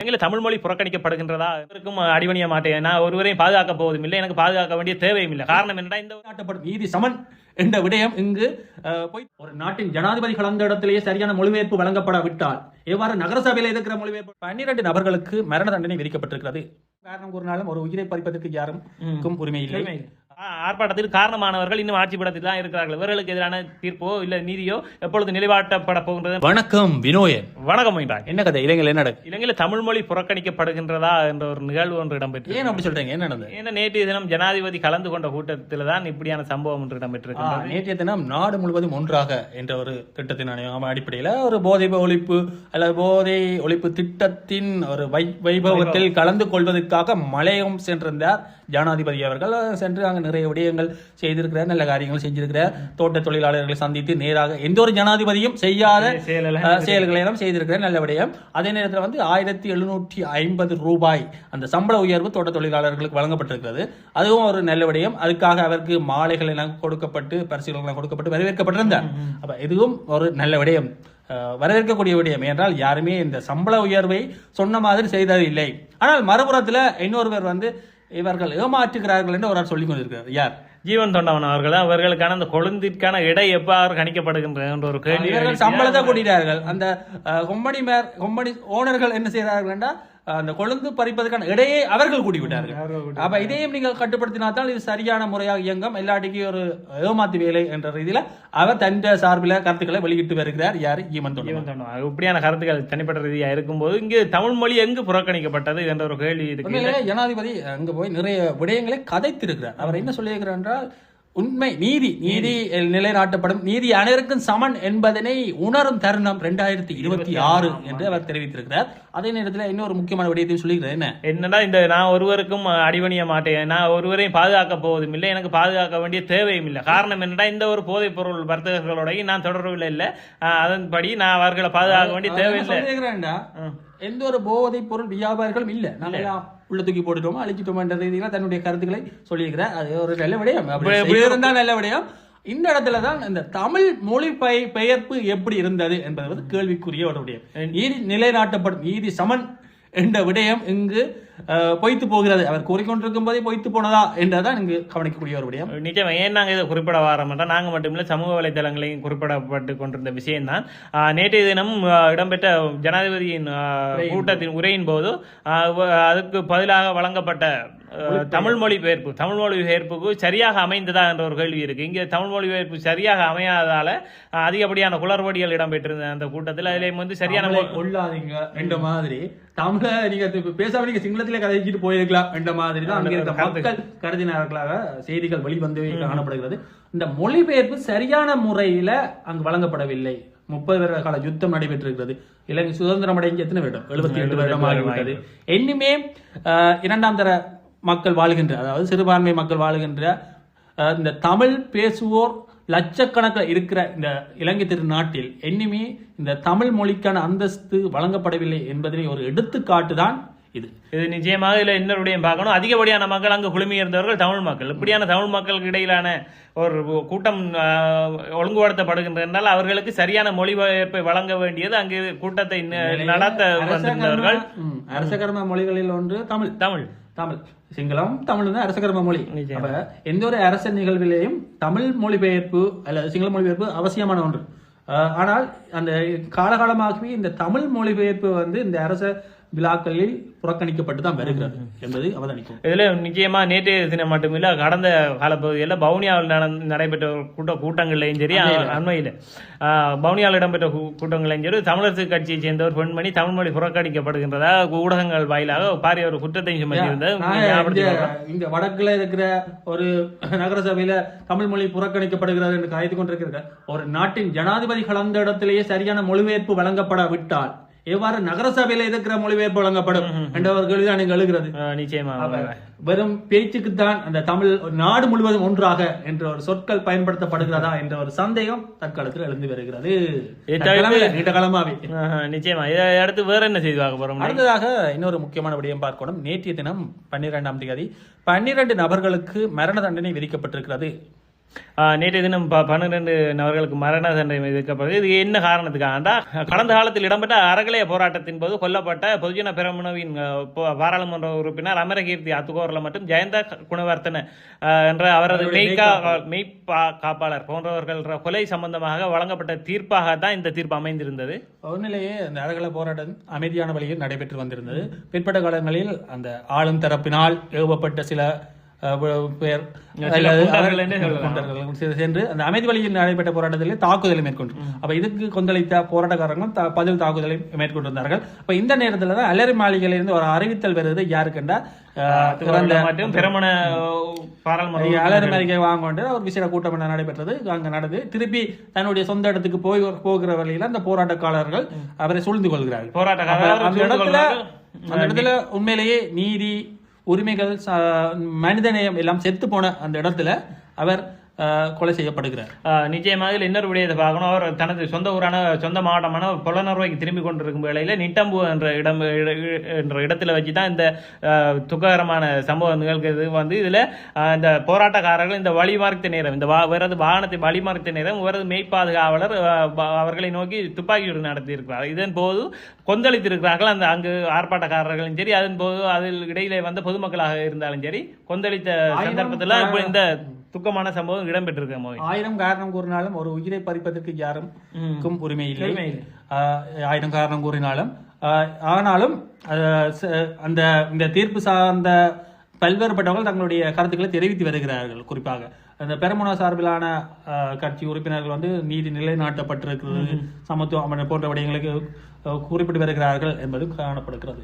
எங்களை தமிழ் மொழி புறக்கணிக்கப்படுகின்றதா இருக்கும் அடிபணிய மாட்டேன். நான் ஒருவரையும் பாதுகாக்க போவதும் இல்லை. எனக்கு பாதுகாக்க வேண்டிய தேவையும் இல்லை. காரணம் என்னடா இந்த நாட்டப்படும் நீதி சமன் என்ற விடயம் இங்கு போய். ஒரு நாட்டின் ஜனாதிபதி கலந்த இடத்திலேயே சரியான மொழிபெயர்ப்பு வழங்கப்படாவிட்டால் எவ்வாறு நகரசபையில் இருக்கிற மொழிபெயர்ப்பு? பன்னிரண்டு நபர்களுக்கு மரண தண்டனை விதிக்கப்பட்டிருக்கிறது. காரணம் கூறினாலும் ஒரு உயிரை பறிப்பதற்கு யாருக்கும் உரிமை இல்லை. ஆர்ப்பாட்டத்தில் காரணமானவர்கள் இன்னும் ஆட்சி படத்தில் தான் இருக்கிறார்கள். இவர்களுக்கு எதிரான தீர்ப்போ இல்ல நீதியோ எப்பொழுது நிலைவாட்டப்பட போகின்றது? வணக்கம் வினோயன் வணக்கம் என்ன கதை? இளைஞர்கள் என்ன நடக்குது? இலங்கையில் தமிழ் மொழி புறக்கணிக்கப்படுகின்றதா என்ற ஒரு நிகழ்வு ஒன்று இடம்பெற்று ஏன் அப்படி சொல்றீங்க? என்ன நடந்தது? ஏன்னா நேற்றைய தினம் ஜனாதிபதி கலந்து கொண்ட கூட்டத்தில் தான் இப்படியான சம்பவம் ஒன்று ஆ, இடம்பெற்றிருக்கின்றது நேற்றைய தினம் நாடு முழுவதும் ஒன்றாக என்ற ஒரு திட்டத்தின் அடிப்படையில் ஒரு போதை ஒழிப்பு அல்லது போதை ஒழிப்பு திட்டத்தின் ஒரு வைபவத்தில் கலந்து கொள்வதற்காக மலையம் சென்றிருந்தார் ஜனாதிபதி அவர்கள். சென்று அங்கு நிறைய விடயங்கள் செய்திருக்கிறார் நல்ல காரியங்கள் செஞ்சிருக்கிறார். தோட்ட தொழிலாளர்களை சந்தித்து நேராக எந்த ஒரு ஜனாதிபதியும் செய்யாத செயல்களை எல்லாம் செய்திருக்கிறார் நல்ல விடயம். அதே நேரத்தில் வந்து ஆயிரத்தி எழுநூற்றி ஐம்பது ரூபாய் அந்த சம்பள உயர்வு தோட்ட தொழிலாளர்களுக்கு வழங்கப்பட்டிருக்கிறது. அதுவும் ஒரு நல்ல விடயம். அதுக்காக அவருக்கு மாலைகள் எல்லாம் கொடுக்கப்பட்டு பரிசுகள் எல்லாம் கொடுக்கப்பட்டு வரவேற்கப்பட்டிருந்தார். அப்ப இதுவும் ஒரு நல்ல விடயம். வரவேற்கக்கூடிய விடயம். என்றால் யாருமே இந்த சம்பள உயர்வை சொன்ன மாதிரி செய்தது இல்லை. ஆனால் மறுபுறத்துல இன்னொருவர் வந்து இவர்கள் ஏமாற்றுகிறார்கள் என்று ஒரு ஆள் சொல்லிக் கொண்டிருக்கிறார். யார்? ஜீவன் தொண்டவன் அவர்கள். அவர்களுக்கான அந்த கொழுந்திற்கான எடை எவ்வாறு கணிக்கப்படுகின்றது என்ற ஒரு கேள்வி இவர்கள் சம்பளத்தை கூட்டிட்டார்கள் அந்த கொம்பனி மேர் கொம்பனி ஓனர்கள் என்ன செய்கிறார்கள் என்றால் அந்த கொழுந்து பறிப்பதற்கான இடையே அவர்கள் கூட்டி விட்டார்கள் அப்ப இதையும் நீங்கள் கட்டுப்படுத்தினால்தான் இது சரியான முறையாக இயங்கும். எல்லாட்டிக்கும் ஒரு ஏமாத்து வேலை என்ற ரீதியில அவர் தன் சார்பில் கருத்துக்களை வெளியிட்டு வருகிறார். யார்? ஈமன் தொண்டவன் இப்படியான கருத்துக்கள் தனிப்பட்ட ரீதியா இருக்கும்போது இங்கு தமிழ் மொழி எங்கு புறக்கணிக்கப்பட்டது என்ற ஒரு கேள்வி இருக்கு ஜனாதிபதி அங்க போய் நிறைய விடயங்களை கதைத்திருக்கிறார். அவர் என்ன சொல்லியிருக்கிறார் என்றால் உண்மை நீதி நீதி நிலைநாட்டப்படும். நீதி அனைவருக்கும் சமன் என்பதனை உணரும் தருணம் ரெண்டாயிரத்தி இருபத்தி ஆறு என்று அவர் தெரிவித்திருக்கிறார். அதே நேரத்தில் இன்னொரு முக்கியமான விடயத்தையும் சொல்லியிருக்கிறார் என்ன? என்னடா இந்த நான் ஒருவருக்கும் அடிபணிய மாட்டேன். நான் ஒருவரையும் பாதுகாக்க போவதும் இல்லை. எனக்கு பாதுகாக்க வேண்டிய தேவையும் இல்லை. காரணம் என்னடா இந்த ஒரு போதைப் பொருள் வர்த்தகர்களோடையும் நான் தொடர்பில் இல்லை. அதன்படி நான் அவர்களை பாதுகாக்க வேண்டிய தேவையில்லை எந்த ஒரு போதைப் பொருள் வியாபாரிகளும் இல்ல. நாங்க எல்லாம் உள்ள தூக்கி போட்டுட்டோமா அழிச்சிட்டோமா என்ற ரீதியில தன்னுடைய கருத்துக்களை சொல்லியிருக்கிறார். அது ஒரு நல்ல விடயம். அப்படி நல்ல விடயம். இந்த இடத்துல தான் இந்த தமிழ் மொழி பெய பெயர்ப்பு எப்படி இருந்தது என்பது கேள்விக்குரிய ஒரு விடயம். நீதி நிலைநாட்டப்படும் நீதி சமன் என்ற விடயம் இங்கு பொய்த்து போகிறது. அவர் கூறிக்கொண்டிருக்கும் போதே பொய்த்து போனதா என்றதான் இங்கு கவனிக்கக்கூடிய ஒரு விடயம். நிச்சயமா. ஏன் நாங்கள் இதை குறிப்பிட வாரோம்னா நாங்கள் மட்டுமில்லை சமூக வலைதளங்களையும் குறிப்பிடப்பட்டு கொண்டிருந்த விஷயம்தான். நேற்றைய தினம் இடம்பெற்ற ஜனாதிபதியின் கூட்டத்தின் உரையின் போது அதுக்கு பதிலாக வழங்கப்பட்ட தமிழ் மொழி பெயர்ப்பு தமிழ் மொழி பெயர்ப்புக்கு சரியாக அமைந்ததா என்ற ஒரு கேள்வி இருக்கு. இங்கே தமிழ் மொழி பெயர்ப்பு சரியாக அமையாததால அதிகப்படியான குளறுபடிகள் இடம்பெற்றிருந்த அந்த கூட்டத்தில். அதிலேயும் வந்து சரியான கொள்ளாதீங்க என்ற மாதிரி. தமிழ நீங்க இப்ப பேசாம நீங்க சிங்களத்திலே கதைச்சிட்டு போயிருக்கலாம் என்ற மாதிரி தான் அங்க இருக்க மக்கள் கருதினார்களாக செய்திகள் வெளிவந்து காணப்படுகிறது. இந்த மொழிபெயர்ப்பு சரியான முறையில அங்கு வழங்கப்படவில்லை. முப்பது வருட கால யுத்தம் நடைபெற்றிருக்கிறது. இலங்கை சுதந்திரம் அடைஞ்சு எத்தனை வருடம்? எழுபத்தி எட்டு வருடம் ஆகிவிட்டது. இன்னுமே இரண்டாம் தர மக்கள் வாழ்கின்ற அதாவது சிறுபான்மை மக்கள் வாழ்கின்ற இந்த தமிழ் பேசுவோர் லட்சக்கணக்கில் இருக்கிற இந்த இலங்கை திருநாட்டில் இன்னுமே இந்த தமிழ் மொழிக்கான அந்தஸ்து வழங்கப்படவில்லை என்பதனை ஒரு எடுத்துக்காட்டு தான் இது. இது நிச்சயமாக இதுல இன்னொருடையும் பார்க்கணும். அதிகப்படியான மக்கள் அங்கு குழுமி இருந்தவர்கள் தமிழ் மக்கள். இப்படியான தமிழ் மக்களுக்கு இடையிலான ஒரு கூட்டம் ஒழுங்குபடுத்தப்படுகின்றதால் அவர்களுக்கு சரியான மொழிபெயர்ப்பை வழங்க வேண்டியது அங்கு கூட்டத்தை நடத்த வந்திருந்தவர்கள். அரசகர்ம மொழிகளில் ஒன்று தமிழ். தமிழ். தமிழ். சிங்களம் தமிழ் தான் அரசகர்ம மொழி. அப்ப எந்த ஒரு அரச நிகழ்விலேயும் தமிழ் மொழிபெயர்ப்பு அல்லது சிங்கள மொழிபெயர்ப்பு அவசியமான ஒன்று. ஆனால் அந்த காலகாலமாகவே இந்த தமிழ் மொழிபெயர்ப்பு வந்து இந்த அரச விழாக்களில் புறக்கணிக்கப்பட்டு தான் வருகிறது என்பது அவதானிக்கும். இதுல நிச்சயமா நேற்றைய தினம் மட்டுமில்ல கடந்த காலப்பகுதியில் பவுனியாவில் நடந்த- நடைபெற்ற கூட்ட கூட்டங்கள்லையும் சரி அண்மையில். பவுனியாவில் இடம்பெற்ற கூட்டங்களையும் சரி தமிழரசு கட்சியை சேர்ந்த ஒரு பெண்மணி தமிழ் மொழி புறக்கணிக்கப்படுகின்றதா ஊடகங்கள் வாயிலாக பாரிய ஒரு குற்றத்தையும் சுமத்தியிருந்தது. இங்க வடக்குல இருக்கிற ஒரு நகர சபையில தமிழ் மொழி புறக்கணிக்கப்படுகிறது என்று கருதி கொண்டிருக்கிற ஒரு நாட்டின் ஜனாதிபதி கலந்த இடத்திலேயே சரியான மொழிபெயர்ப்பு வழங்கப்படாவிட்டால் எவ்வாறு நகர சபையில இருக்கிற மொழிபெயர்ப்பு வழங்கப்படும் என்ற ஒரு கேள்விதான் நீங்க எழுகிறது. நிச்சயமா வெறும் பேச்சுக்குத்தான் அந்த தமிழ் நாடு முழுவதும் ஒன்றாக என்ற ஒரு சொற்கள் பயன்படுத்தப்படுகிறதா என்ற ஒரு சந்தேகம் தற்காலத்தில் எழுந்து வருகிறது. நீண்ட காலமாவே. நிச்சயமா. இதை அடுத்து வேற என்ன செய்து பார்க்க போறோம்? அடுத்ததாக இன்னொரு முக்கியமான விடயம் பார்க்கணும். நேற்றைய தினம் பன்னிரெண்டாம் தேதி பன்னிரண்டு நபர்களுக்கு மரண தண்டனை விதிக்கப்பட்டிருக்கிறது. நேற்றைய தினம் ப பன்னிரெண்டு நபர்களுக்கு மரண தண்டனை விதிக்கப்படுது இது என்ன காரணத்துக்காகண்டா கடந்த காலத்தில் இடம்பெற்ற அறகலைய போராட்டத்தின் போது கொல்லப்பட்ட பொதுஜன பெரமுனவின் பாராளுமன்ற உறுப்பினர் அமரகீர்த்தி அத்துகோரல மற்றும் ஜெயந்த குணவர்த்தன என்ற அவரது மெய்கா மெய்ப்பா காப்பாளர் போன்றவர்கள் கொலை சம்பந்தமாக வழங்கப்பட்ட தீர்ப்பாக தான் இந்த தீர்ப்பு அமைந்திருந்தது. உண்மையிலேயே அந்த அறகல போராட்டம் அமைதியான வழியில் நடைபெற்று வந்திருந்தது. பிற்பட்ட காலங்களில் அந்த ஆளும் தரப்பினால் ஏவப்பட்ட சில அஹ், ப- பேர் சில அல்லது குண்டர்கள் என்றே சொல்லலாம். குண்டர்கள் செ- சென்று அந்த அமைதி வழியில் நடைபெற்ற போராட்டத்திலே தாக்குதலை மேற்கொண்டு அப்ப இதுக்கு கொந்தளித்த போராட்டக்காரர்கள் த- பதில் தாக்குதலை மேற்கொண்டிருந்தார்கள் அப்ப இந்த நேரத்துல தான் அலரி மாளிகையிலிருந்து ஒரு அறிவித்தல் வருது. யாருக்குண்டா ஒரு விசேட கூட்டம் நடைபெற்றது. அங்க நடந்து திருப்பி தன்னுடைய சொந்த இடத்துக்கு போய் போகிற வழியில அந்த போராட்டக்காரர்கள் அவரை சூழ்ந்து கொள்கிறார்கள். கொள்வார்கள். அந்த இடத்துல உண்மையிலேயே நீதி உரிமைகள் ச- மனிதநேயம் எல்லாம் செத்து போன அந்த இடத்துல அவர் கொலை செய்யப்படுகிறார். நிச்சயமாக இதில் இன்னொரு விடயத்தை பார்க்கணும். அவர் தனது சொந்த ஊரான சொந்த மாவட்டமான புலனறுவைக்கு திரும்பி கொண்டிருக்கும் வேளையில் நிட்டம்பு என்ற இடம் இட- இட- என்ற இடத்துல வச்சு தான் இந்த துக்ககரமான சம்பவம் நிகழ்கிறது. வந்து இதில் இந்த போராட்டக்காரர்கள் இந்த வழிமார்த்த நேரம் இந்த வா வேறது வாகனத்தை வழிமார்த்த நேரம் வேறது மெய்ப்பாதுகாவலர் அவர்களை நோக்கி துப்பாக்கியுடன் நடத்தியிருக்கிறார். இதன் போது கொந்தளித்திருக்கிறார்கள் அந்த அங்கு ஆர்ப்பாட்டக்காரர்களும் சரி அதன் போது அதில் இடையிலே வந்த பொதுமக்களாக இருந்தாலும் சரி கொந்தளித்த சந்தர்ப்பத்தில் இப்ப இந்த துக்கமான சம்பவம் இடம்பெற்றிருக்க ஆயிரம் காரணம் கூறினாலும் ஒரு உயிரை பறிப்பதற்கு யாருக்கும் உரிமை இல்லை. ஆயிரம் காரணம் கூறினாலும் ஆனாலும் அந்த இந்த தீர்ப்பு சார்ந்த பல்வேறுபட்டவர்கள் தங்களுடைய கருத்துக்களை தெரிவித்து வருகிறார்கள். குறிப்பாக அந்த பெரமுனா சார்பிலான கட்சி உறுப்பினர்கள் வந்து நீதி நிலைநாட்டப்பட்டிருக்கிறது. சமத்துவம் போன்ற விடயங்களுக்கு குறிப்பிட்டு வருகிறார்கள் என்பது காணப்படுகிறது.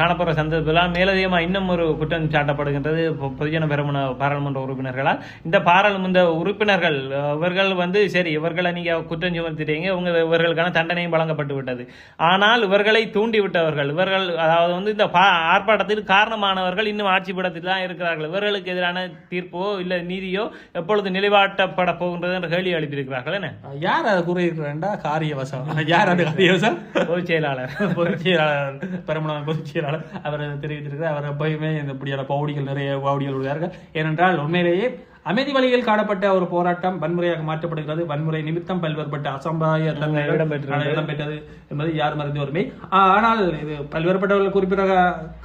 காணப்படுற சந்தர்ப்பத்தில் மேலதிகமாக இன்னும் ஒரு குற்றம் சாட்டப்படுகின்றது. பொதுஜன பெருமன பாராளுமன்ற உறுப்பினர்களால். இந்த பாராளுமன்ற உறுப்பினர்கள் இவர்கள் வந்து சரி இவர்களை நீங்க குற்றம் சுமத்திட்டீங்க. உங்க இவர்களுக்கான தண்டனையும் வழங்கப்பட்டு விட்டது. ஆனால் இவர்களை தூண்டி விட்டவர்கள் இவர்கள் அதாவது வந்து இந்த பா ஆர்ப்பாட்டத்திற்கு காரணமானவர்கள் இன்னும் ஆட்சி படத்தில் தான் இருக்கிறார்கள். இவர்களுக்கு எதிரான தீர்ப்போ இல்லை நீதியோ எப்பொழுது நிலைவாட்டப்பட போகின்றது என்ற கேள்வி எழுப்பியிருக்கிறார்கள். என்ன? யார் அதை கூறியிருக்கிறாண்டா காரியவசம். யார் அந்த காரியவசம்? பொதுச் செயலாளர் பொதுச் செயலாளர் பெருமளவு பொதுச் செயலாளர் அவர் தெரிவித்திருக்கிறார். அவர் எப்பயுமே இந்த இப்படியான பவுடிகள் நிறைய பவுடிகள் விடுவார்கள் ஏனென்றால் உண்மையிலேயே அமைதி வழியில் காணப்பட்ட ஒரு போராட்டம் வன்முறையாக மாற்றப்படுகிறது. வன்முறை நிமித்தம் பல்வேறுபட்ட அசம்பாய. இடம்பெற்றது என்பது யார் மறந்து வருமே. ஆனால் இது பல்வேறுபட்டவர்கள் குறிப்பிட்ட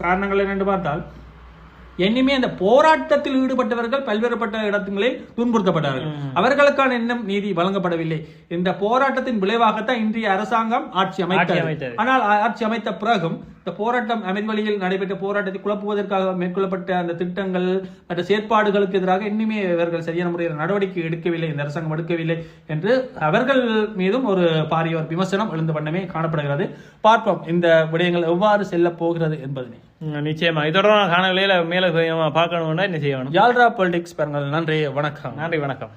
காரணங்கள் என்னென்று பார்த்தால் என்னுமே அந்த போராட்டத்தில் ஈடுபட்டவர்கள் பல்வேறுபட்ட இடங்களில் துன்புறுத்தப்பட்டார்கள். அவர்களுக்கான இன்னும் நீதி வழங்கப்படவில்லை. இந்த போராட்டத்தின் விளைவாகத்தான் இன்றைய அரசாங்கம் ஆட்சி அமைத்தது. ஆனால் ஆட்சி அமைத்த பிறகும் இந்த போராட்டம் அமைதி வழியில் நடைபெற்ற போராட்டத்தை குழப்புவதற்காக மேற்கொள்ளப்பட்ட அந்த திட்டங்கள் மற்ற செயற்பாடுகளுக்கு எதிராக இன்னுமே இவர்கள் சரியான முறையில் நடவடிக்கை எடுக்கவில்லை இந்த அரசாங்கம் எடுக்கவில்லை என்று அவர்கள் மீதும் ஒரு பாரிய ஒரு விமர்சனம் எழுந்த வண்ணமே காணப்படுகிறது. பார்ப்போம் இந்த விடயங்கள் எவ்வாறு செல்ல போகிறது என்பதனை. நிச்சயமா. இதோட காணொலியில மேல பார்க்கணும்னா என்ன செய்யணும்? யாழ்ரா பொலிட்டிக்ஸ் பாருங்கள். நன்றி வணக்கம். நன்றி வணக்கம்.